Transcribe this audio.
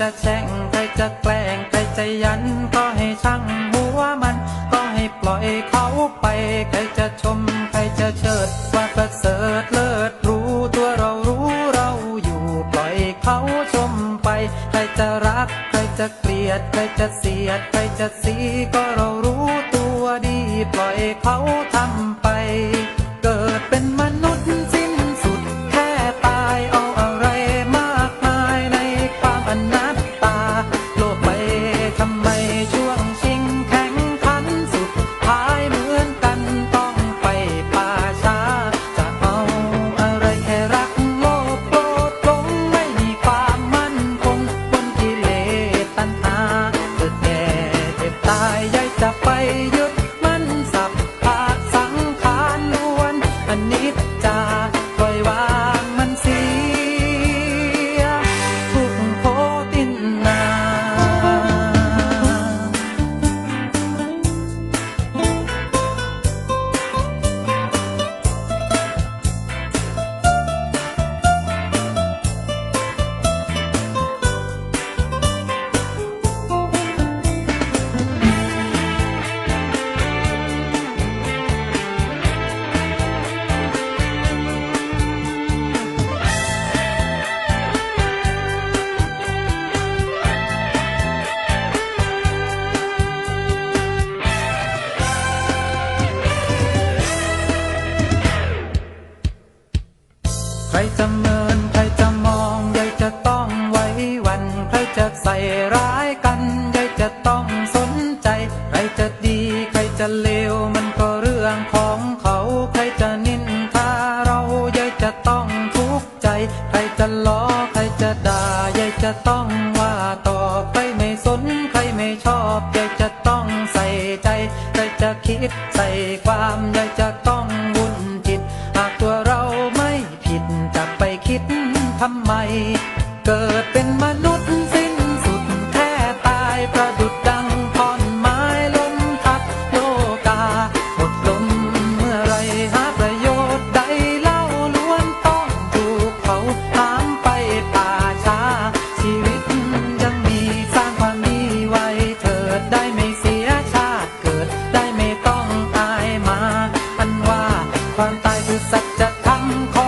ใครจะแช่งใครจะแกล้งใครจะยัน ก็ให้ช่างหัวมัน ก็ให้ปล่อยเขาไป ใครจะชม ใครจะเชิด ว่าประเสริฐเลิศรู้ตัวเรารู้เราอยู่ปล่อยเขาชมไป ใครจะรัก ใครจะเกลียด ใครจะเสียด ใครจะสีก็เรารู้ตัวดี ปล่อยเขาทำไป จะเลวมันก็เรื่องของเขา ใครจะนินทาเรายายจะต้องทุกข์ใจ ใครจะล้อใครจะด่ายายจะต้องว่าต่อใครไม่สนใครไม่ชอบยายจะต้องใส่ใจใครจะคิดใส่ความยายจะต้องวุ่นจิต หากตัวเราไม่ผิดจะไปคิดทำไม เกิดเป็นม จะทำ